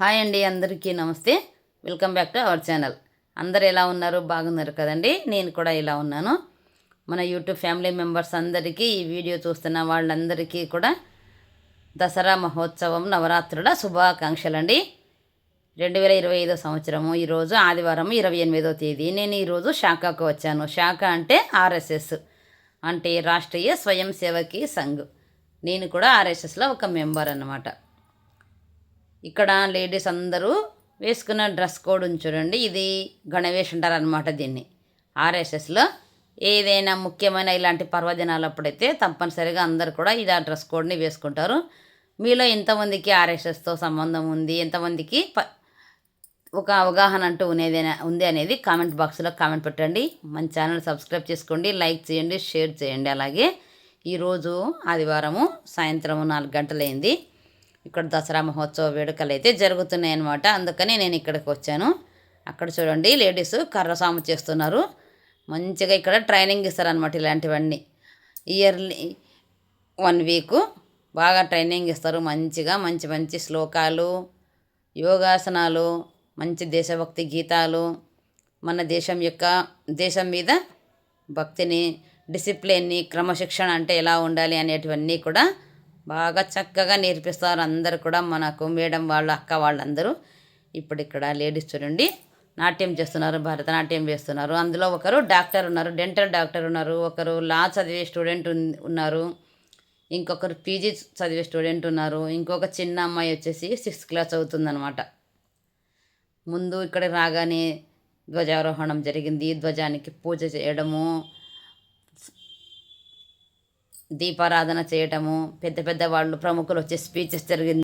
Hi అండి అందరికీ నమస్తే. Welcome back to our channel అందరు ఎలా ఉన్నారు? బాగున్నారు కదండి. నేను కూడా ఇలా ఉన్నాను. మన యూట్యూబ్ ఫ్యామిలీ మెంబర్స్ అందరికీ ఈ వీడియో చూస్తున్న వాళ్ళందరికీ కూడా దసరా మహోత్సవం నవరాత్రుల శుభాకాంక్షలు అండి రెండు వేల ఇరవై ఐదో సంవత్సరము ఈరోజు ఆదివారం ఇరవై ఎనిమిదో తేదీ. నేను ఈరోజు శాఖకు వచ్చాను. శాఖ అంటే ఆర్ఎస్ఎస్ అంటే రాష్ట్రీయ స్వయం సేవకి సంఘ్. నేను కూడా ఆర్ఎస్ఎస్లో ఒక మెంబర్ అనమాట ఇక్కడ లేడీస్ అందరూ వేసుకున్న డ్రెస్ కోడ్ చూడండి. ఇది గణవేష్ అంటారు అనమాట దీన్ని. ఆర్ఎస్ఎస్లో ఏదైనా ముఖ్యమైన ఇలాంటి పర్వదినాలు అప్పుడైతే తప్పనిసరిగా అందరు కూడా ఇది ఆ డ్రెస్ కోడ్ని వేసుకుంటారు. మీలో ఎంతమందికి ఆర్ఎస్ఎస్తో సంబంధం ఉంది? ఎంతమందికి ప ఒక అవగాహన అంటూ ఉన్నది ఉంది అనేది కామెంట్ బాక్స్లో కామెంట్ పెట్టండి. మన ఛానల్ సబ్స్క్రైబ్ చేసుకోండి లైక్ చేయండి షేర్ చేయండి. అలాగే ఈరోజు ఆదివారము సాయంత్రం నాలుగు గంటలైంది. ఇక్కడ దసరా మహోత్సవ వేడుకలు అయితే జరుగుతున్నాయి అన్నమాట అందుకని నేను ఇక్కడికి వచ్చాను. అక్కడ చూడండి లేడీస్ కర్రసాము చేస్తున్నారు. మంచిగా ఇక్కడ ట్రైనింగ్ ఇస్తారనమాట ఇలాంటివన్నీ. ఇయర్లీ వన్ వీక్ బాగా ట్రైనింగ్ ఇస్తారు మంచిగా. మంచి మంచి శ్లోకాలు యోగాసనాలు మంచి దేశభక్తి గీతాలు మన దేశం యొక్క దేశం మీద భక్తిని డిసిప్లిన్ని క్రమశిక్షణ అంటే ఎలా ఉండాలి అనేటివన్నీ కూడా బాగా చక్కగా నేర్పిస్తారు అందరు కూడా మనకు మేడం వాళ్ళు అక్క వాళ్ళందరూ. ఇప్పుడు ఇక్కడ లేడీస్ చూడండి నాట్యం చేస్తున్నారు భరతనాట్యం వేస్తున్నారు. అందులో ఒకరు డాక్టర్ ఉన్నారు డెంటల్ డాక్టర్ ఉన్నారు ఒకరు లా చదివే స్టూడెంట్ ఉన్నారు. ఇంకొకరు పీజీ చదివే స్టూడెంట్ ఉన్నారు. ఇంకొక చిన్న అమ్మాయి వచ్చేసి సిక్స్త్ క్లాస్ చదువుతుందనమాట ముందు ఇక్కడ రాగానే ధ్వజారోహణం జరిగింది. ధ్వజానికి పూజ చేయడము దీపారాధన చేయటము పెద్ద పెద్ద వాళ్ళు ప్రముఖులు వచ్చే స్పీచెస్ జరిగింది.